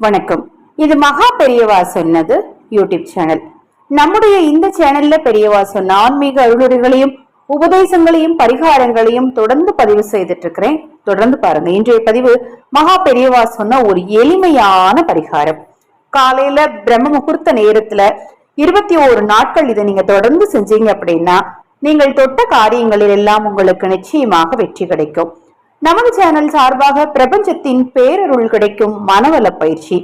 வணக்கம். இது மகா பெரியவா சொன்னது யூடியூப் சேனல். நம்முடைய இந்த சேனல்ல பெரியவா சொன்ன ஆன்மீக அருளுரைகளையும் உபதேசங்களையும் பரிகாரங்களையும் தொடர்ந்து பதிவு செய்துட்டு இருக்கிறேன் தொடர்ந்து பாருங்க. இன்றைய பதிவு மகா பெரியவா சொன்ன ஒரு எளிமையான பரிகாரம். காலையில பிரம்ம முகூர்த்த நேரத்துல இருபத்தி ஓரு நாட்கள் இதை நீங்க தொடர்ந்து செஞ்சீங்க அப்படின்னா நீங்கள் தொட்ட காரியங்களில் எல்லாம் உங்களுக்கு நிச்சயமாக வெற்றி கிடைக்கும். நமது சேனல் சார்பாக பிரபஞ்சத்தின் பேரருள் கிடைக்கும் மனவள பயிற்சி.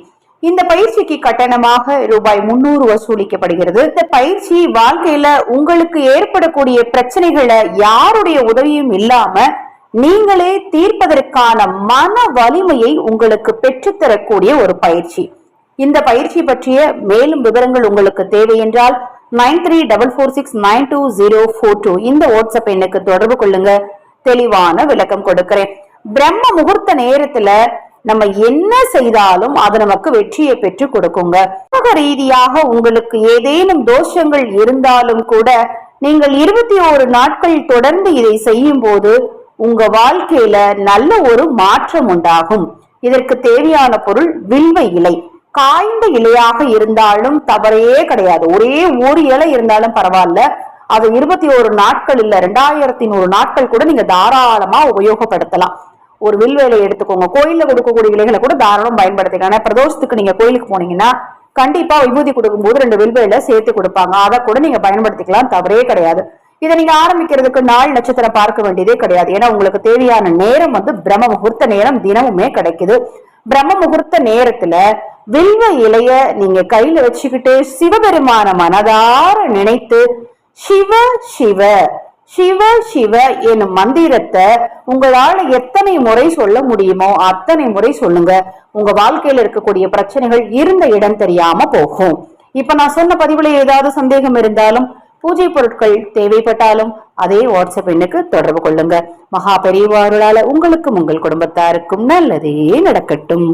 இந்த பயிற்சிக்கு கட்டணமாக ரூபாய் முன்னூறு வசூலிக்கப்படுகிறது. இந்த பயிற்சி வாழ்க்கையில உங்களுக்கு ஏற்படக்கூடிய பிரச்சனைகளை யாருடைய உதவியும் இல்லாம நீங்களே தீர்ப்பதற்கான மன வலிமையை உங்களுக்கு பெற்றுத்தரக்கூடிய ஒரு பயிற்சி. இந்த பயிற்சி பற்றிய மேலும் விவரங்கள் உங்களுக்கு தேவை என்றால் nine three double four six nine two zero four two இந்த வாட்ஸ்அப் எண்ணுக்கு தொடர்பு கொள்ளுங்க. தெளிவான விளக்கம் கொடுக்கிறேன். பிரம்ம முகூர்த்த நேரத்துல நம்ம என்ன செய்தாலும் அது நமக்கு வெற்றியை பெற்று கொடுக்குங்க. உலக ரீதியாக உங்களுக்கு ஏதேனும் தோஷங்கள் இருந்தாலும் கூட நீங்கள் இருபத்தி ஓரு நாட்கள் தொடர்ந்து இதை செய்யும் போது உங்க வாழ்க்கையில நல்ல ஒரு மாற்றம் உண்டாகும். இதற்கு தேவையான பொருள் வில்வ இலை. காய்ந்த இலையாக இருந்தாலும் தவறே கிடையாது. ஒரே ஒரு இலை இருந்தாலும் பரவாயில்ல. அது இருபத்தி ஒரு நாட்கள் இல்ல ரெண்டாயிரத்தி நூறு நாட்கள் கூட நீங்க தாராளமா உபயோகப்படுத்தலாம். ஒரு வில்வேலையை எடுத்துக்கோங்க. கோயில்ல கொடுக்கக்கூடிய இலைகளை கூட தாராளம் பயன்படுத்திக்கலாம். ஏன்னா பிரதோஷத்துக்கு நீங்க கோயிலுக்கு போனீங்கன்னா கண்டிப்பா விபூதி கொடுக்கும்போது ரெண்டு வில்வேல சேர்த்து கொடுப்பாங்க. அதை கூட நீங்க பயன்படுத்திக்கலாம். தவறே கிடையாது. இதை நீங்க ஆரம்பிக்கிறதுக்கு நாள் நட்சத்திரம் பார்க்க வேண்டியதே கிடையாது. ஏன்னா உங்களுக்கு தேவையான நேரம் வந்து பிரம்ம முகூர்த்த நேரம் தினமுமே கிடைக்குது. பிரம்ம முகூர்த்த நேரத்துல வில்வ இலைய நீங்க கையில வச்சுக்கிட்டு சிவபெருமான மனதார நினைத்து சிவ சிவ சிவ சிவ எனும் மந்திரத்தை உங்களால எத்தனை முறை சொல்ல முடியுமோ அத்தனை முறை சொல்லுங்க. உங்க வாழ்க்கையில இருக்கக்கூடிய பிரச்சனைகள் இருந்த இடம் தெரியாம போகும். இப்ப நான் சொன்ன பதிவுல ஏதாவது சந்தேகம் இருந்தாலும் பூஜை பொருட்கள் தேவைப்பட்டாலும் அதே வாட்ஸ்அப் எண்ணுக்கு தொடர்பு கொள்ளுங்க. மகா பெரியவாருளால உங்களுக்கும் உங்கள் குடும்பத்தாருக்கும் நல்லதே நடக்கட்டும்.